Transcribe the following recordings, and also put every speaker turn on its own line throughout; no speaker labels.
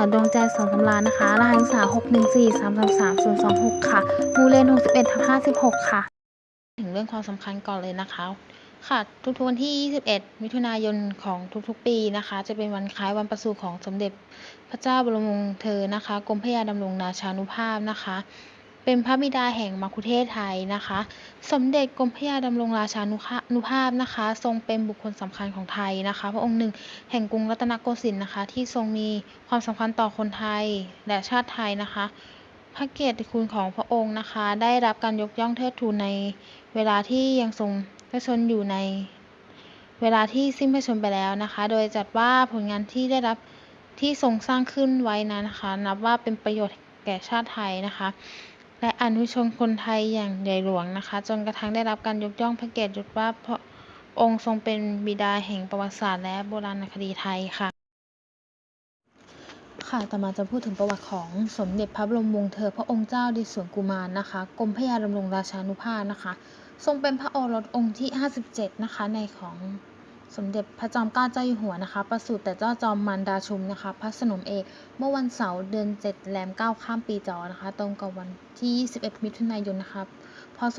าดวงใจสองสำราญนะคะ รหัสศึกษา614 333 026 ค่ะมูเลน61ทับ56 ค่ะ ถึงเรื่องความสำคัญก่อนเลยนะคะ ค่ะ ทุกๆวันที่ 21 มิถุนายนของทุกๆปีนะคะ จะเป็นวันคล้ายวันประสูติของสมเด็จพระเจ้าบรมวงศ์เธอนะคะ กรมพระยาดำรงราชานุภาพนะคะ เป็นพระบิดาแห่งมัคคุเทศไทยนะคะ สมเด็จกรมพระยาดำรงราชานุภานุภาพนะคะ ทรงเป็นบุคคลสำคัญของไทยนะคะ พระองค์หนึ่งแห่งกรุงรัตนโกสินทร์นะคะ ที่ทรงมีความสำคัญต่อคนไทยและชาติไทยนะคะ พระเกียรติคุณของพระองค์นะคะ ได้รับการยกย่องเทิดทูนในเวลาที่ยังทรงพระชนอยู่ในเวลาที่สิ้นพระชนม์ไปแล้วนะคะ โดยจัดว่าผลงานที่ได้รับที่ทรงสร้างขึ้นไว้นั้นนะคะ นับว่าเป็นประโยชน์แก่ชาติไทยนะคะ และอนุชนคนไทยอย่างใหญ่หลวงนะคะ จนกระทั่งได้รับการยกย่องพระเกียรติยศว่าพระองค์ทรงเป็นบิดาแห่งประวัติศาสตร์และโบราณคดีไทยค่ะ ค่ะ ต่อมาจะพูดถึงประวัติของสมเด็จพระบรมวงศ์เธอพระองค์เจ้าดิสวนกุมารนะคะ กรมพระยาดำรงราชานุภาพนะคะ ทรงเป็นพระโอรสองค์ที่ 57 นะคะ ในของ สมเด็จพระจอมเกล้าเจ้าอยู่หัวนะคะ ประสูติแต่เจ้าจอมมารดาชุมนะคะ พระสนมเอก เมื่อวันเสาร์เดือน7แรม9ข้ามปีจอนะคะ ตรงกับวันที่ 21 มิถุนายนนะคะ พศ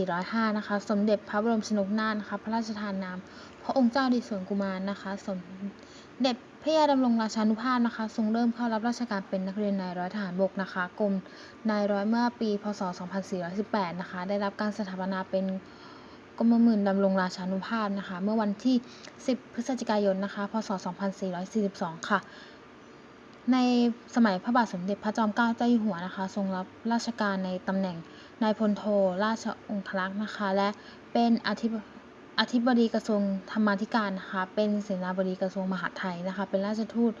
2405 นะคะ สมเด็จพระบรมชนกนาถนะคะ พระราชทานนาม พระองค์เจ้าดิสวนกุมารนะคะ สมเด็จพระยาดำรงราชานุภาพนะคะ ทรงเริ่มเข้ารับราชการเป็นนักเรียนนายร้อยทหารบกนะคะ กรมนายร้อยเมื่อปี พศ 2418 นะคะ ได้รับการสถาปนาเป็น กรมหมื่นดำรงราชานุภาพนะคะ เมื่อวันที่ 10 พฤศจิกายนนะคะ พศ 2442 ค่ะ ในสมัยพระบาทสมเด็จพระจอมเกล้าเจ้าอยู่หัวนะคะ ทรงรับราชการในตำแหน่งนายพลโทราชองครักษ์นะคะ และเป็นอธิบอธิบดีกระทรวงธรรมาธิการนะคะ เป็นเสนาบดีกระทรวงมหาดไทยนะคะ เป็นราชทูต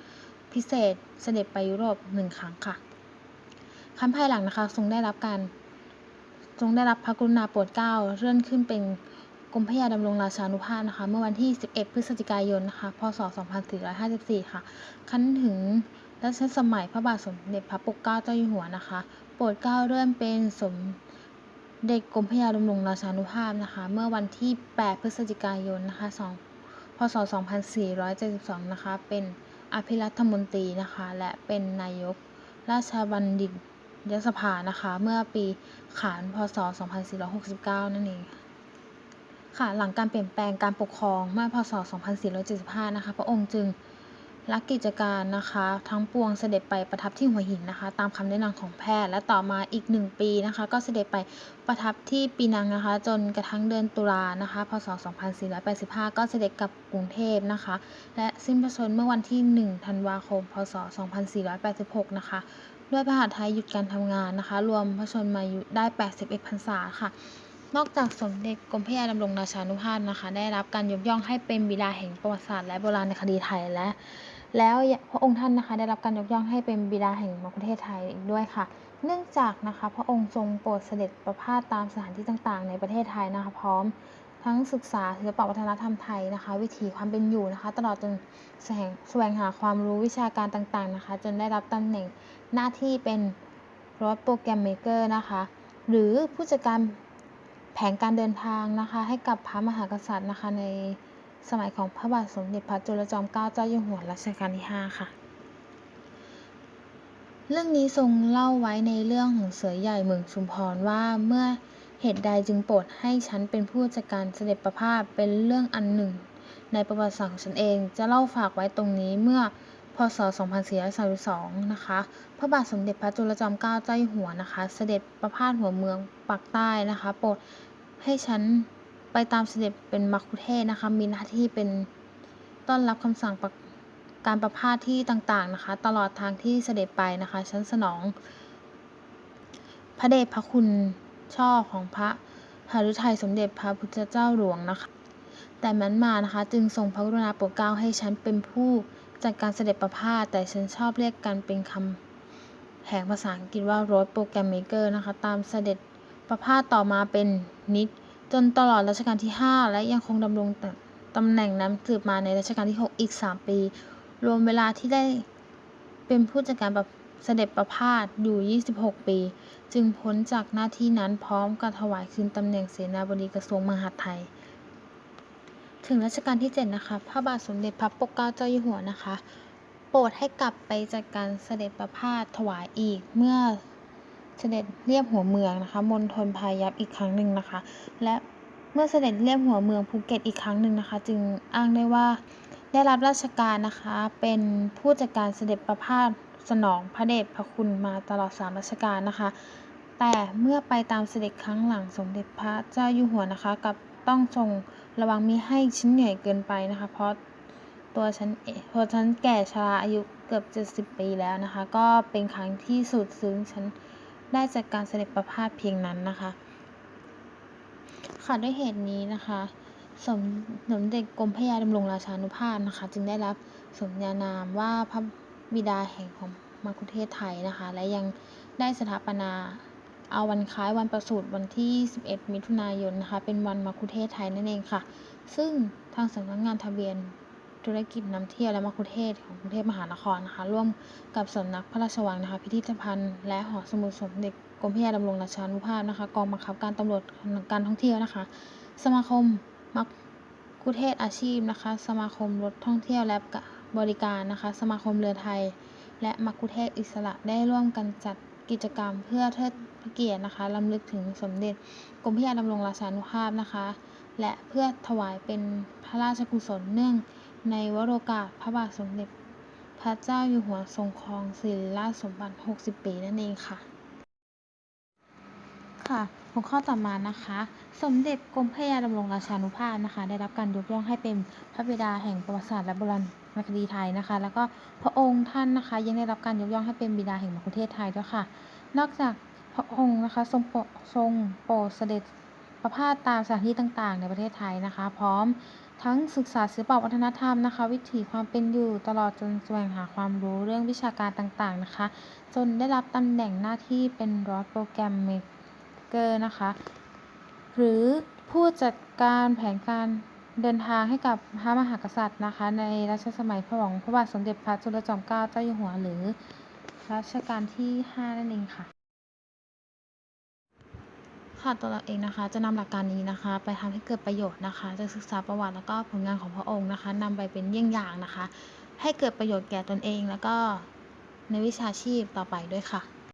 พิเศษเสด็จไปยุโรปหนึ่งครั้งค่ะครั้นภายหลังนะคะทรงได้รับการ ทรงได้รับพระกรุณาโปรดเกล้าเลื่อนขึ้นเป็นกรมพระยาดำรงราชานุภาพนะคะ เมื่อวันที่ 11 พฤศจิกายนนะคะ พศ 2454 ค่ะ ขั้นถึงรัชสมัยพระบาทสมเด็จพระปกเกล้าเจ้าอยู่หัวนะคะ โปรดเกล้าเลื่อนเป็นสมเด็จกรมพระยาดำรงราชานุภาพนะคะ เมื่อวันที่ 8 พฤศจิกายนนะคะ 2 พศ 2472 นะคะ เป็นอภิรัฐมนตรีนะคะ และเป็นนายกราชบัณฑิต ยสภานะคะ เมื่อปีขานพศ 2469 นั่นเองค่ะ หลังการเปลี่ยนแปลงการปกครองเมื่อพศ 2475 นะคะ พระองค์จึงละกิจการนะคะ ทั้งปวงเสด็จไปประทับที่หัวหินนะคะ ตามคำแนะนำของแพทย์และต่อมาอีกหนึ่งปีนะคะ ก็เสด็จไปประทับที่ปีนังนะคะ จนกระทั่งเดือนตุลานะคะ พศ 2485 ก็เสด็จกลับกรุงเทพนะคะ และสิ้นพระชนม์เมื่อวันที่ 1 ธันวาคม พศ 2486 นะคะ ด้วยพระหัตถ์ไทยหยุดการทำงานนะคะ รวมพระชนมายุได้ 81พรรษาค่ะ นอกจากสมเด็จกรมพระยาดำรงราชานุภาพนะคะ ได้รับการยกย่องให้เป็นบิดาแห่งประวัติศาสตร์และโบราณคดีไทยและ แล้วพระองค์ท่านนะคะได้รับการยกย่องให้เป็นบิดาแห่งมกุเทศไทยอีกด้วยค่ะ เนื่องจากนะคะพระองค์ทรงโปรดเสด็จประพาสตามสถานที่ต่างๆ ในประเทศไทยนะคะพร้อม ทั้งศึกษาศิลปวัฒนธรรมไทยนะคะ วิถีความเป็นอยู่นะคะ ตลอดจนแสวงแสวงหาความรู้วิชาการต่างๆนะคะ จนได้รับตำแหน่งหน้าที่เป็นรถโปรแกรมเมเกอร์นะคะ หรือผู้จัดการแผนการเดินทางนะคะ ให้กับพระมหากษัตริย์นะคะในสมัยของพระบาทสมเด็จพระจุลจอมเกล้าเจ้าอยู่หัวรัชกาลที่ 5 ค่ะ เรื่องนี้ทรงเล่าไว้ในเรื่องของเสือใหญ่เมืองชุมพรว่าเมื่อ เหตุใดจึงโปรดให้ฉันเป็นผู้จัดการเสด็จประพาสเป็นเรื่องอันหนึ่ง ในประวัติศาสตร์ของฉันเองจะเล่าฝากไว้ตรงนี้เมื่อพศ 2432 นะคะ พระบาทสมเด็จพระจุลจอมเกล้าเจ้าอยู่หัวนะคะ เสด็จประพาสหัวเมืองปักใต้นะคะ โปรดให้ฉันไปตามเสด็จเป็นมัคคุเทศนะคะ มีหน้าที่เป็นต้อนรับคำสั่งการประพาสที่ต่างๆนะคะ ตลอดทางที่เสด็จไปนะคะ ชั้นสนอง พระเดชพระคุณ ช่อของพระหฤทัยสมเด็จพระพุทธเจ้าหลวงนะคะ แต่นั้นมานะคะจึงทรงพระกรุณาโปรดเกล้าให้ฉันเป็นผู้จัดการเสด็จประพาสแต่ฉันชอบเรียกกันเป็นคำแห่งภาษาอังกฤษว่า road program maker นะคะ ตามเสด็จประพาสต่อมาเป็นนิด จนตลอดรัชกาลที่ 5 และยังคงดำรงตำแหน่งนั้นสืบมาในรัชกาลที่ 6 อีก 3 ปี รวมเวลาที่ได้เป็นผู้จัดการแบบ เสด็จประพาสอยู่ 26 ปี จึงพ้นจากหน้าที่นั้นพร้อมกับถวายคืนตำแหน่งเสนาบดีกระทรวงมหาดไทย ถึงรัชกาลที่ 7 นะคะ พระบาทสมเด็จพระปกเกล้าเจ้าอยู่หัวนะคะ โปรดให้กลับไปจัดการเสด็จประพาสถวายอีกเมื่อเสด็จเรียบหัวเมืองนะคะมณฑลพายัพอีกครั้งหนึ่งนะคะ และเมื่อเสด็จเรียบหัวเมืองภูเก็ตอีกครั้งหนึ่งนะคะ จึงอ้างได้ว่าได้รับราชการนะคะเป็นผู้จัดการเสด็จประพาส สนองพระเดชพระคุณมาตลอดสามรัชกาลนะคะ แต่เมื่อไปตามเสด็จครั้งหลังสมเด็จพระเจ้าอยู่หัวนะคะกับต้องทรงระวังมิให้ชิ้นเหนื่เกินไปนะคะ เพราะตัวฉันเองเพราะฉันแก่ชราอายุเกือบจะสิบปีแล้วนะคะ ก็เป็นครั้งที่สุดซึ้งฉันได้จากการเสด็จประพาสเพียงนั้นนะคะ ค่ะด้วยเหตุนี้นะคะ สมสมเด็จกรมพระยาดำรงราชานุภาพนะคะ จึงได้รับสมญานามว่าพระ บิดาแห่งของมคุเทศไทยนะคะ และยังได้สถาปนาเอาวันคล้ายวันประสูติวันที่21มิถุนายนนะคะเป็นวันมคุเทศไทยนั่นเองค่ะ ซึ่งทางสำนักงานทะเบียนธุรกิจนำเที่ยวและมคุเทศของกรุงเทพมหานครนะคะ ร่วมกับสำนักพระราชวังนะคะ พิพิธภัณฑ์ และหอสมุดสมเด็จกรมพระยาดำรงราชานุภาพนะคะ กองบังคับการตำรวจการท่องเที่ยวนะคะ สมาคมมักคุเทศอาชีพนะคะ สมาคมรถท่องเที่ยวและ บริการนะคะสมาคมเรือไทย และมักคุเทศอิสระได้ร่วมกันจัดกิจกรรมเพื่อเทิดพระเกียรตินะคะลำลึกถึงสมเด็จกรมพระยาดำรงราชานุภาพนะคะ และเพื่อถวายเป็นพระราชกุศลเนื่องในวโรกาสพระบาทสมเด็จ พระเจ้าอยู่หัวทรงครองศิริราชสมบัติ 60 ปีนั่นเองค่ะ ค่ะหัวข้อต่อมานะคะ สมเด็จกรมพระยาดำรงราชานุภาพนะคะ ได้รับการยกย่องให้เป็นพระบิดาแห่งประวัติศาสตร์และโบราณ คดีไทยนะคะ แล้วก็พระองค์ท่านนะคะยังได้รับการยกย่องให้เป็นบิดาแห่งมคุเทศไทยด้วยค่ะ นอกจากพระองค์นะคะทรงโปรดทรงโปรดเสด็จประพาสตามสถานที่ต่างๆ ในประเทศไทยนะคะ พร้อมทั้งศึกษาศิลปวัฒนธรรมนะคะ วิถีความเป็นอยู่ตลอดจนแสวงหาความรู้เรื่องวิชาการต่างๆนะคะ จนได้รับตำแหน่งหน้าที่เป็นรอดโปรแกรมเมเกอร์นะคะ หรือผู้จัดการแผนการ เดินทางให้กับพระมหากษัตริย์นะคะ ในรัชสมัยพระองค์พระบาทสมเด็จพระจุลจอมเกล้าเจ้าอยู่หัวหรือรัชกาลที่ 5 นั่นเองค่ะค่ะตัวเราเองนะคะจะนำหลักการนี้นะคะ ไปทำให้เกิดประโยชน์นะคะ จะศึกษาประวัติแล้วก็ผลงานของพระองค์นะคะนำไปเป็นเยี่ยงอย่างนะคะ ให้เกิดประโยชน์แก่ตนเองแล้วก็ในวิชาชีพต่อไปด้วยค่ะ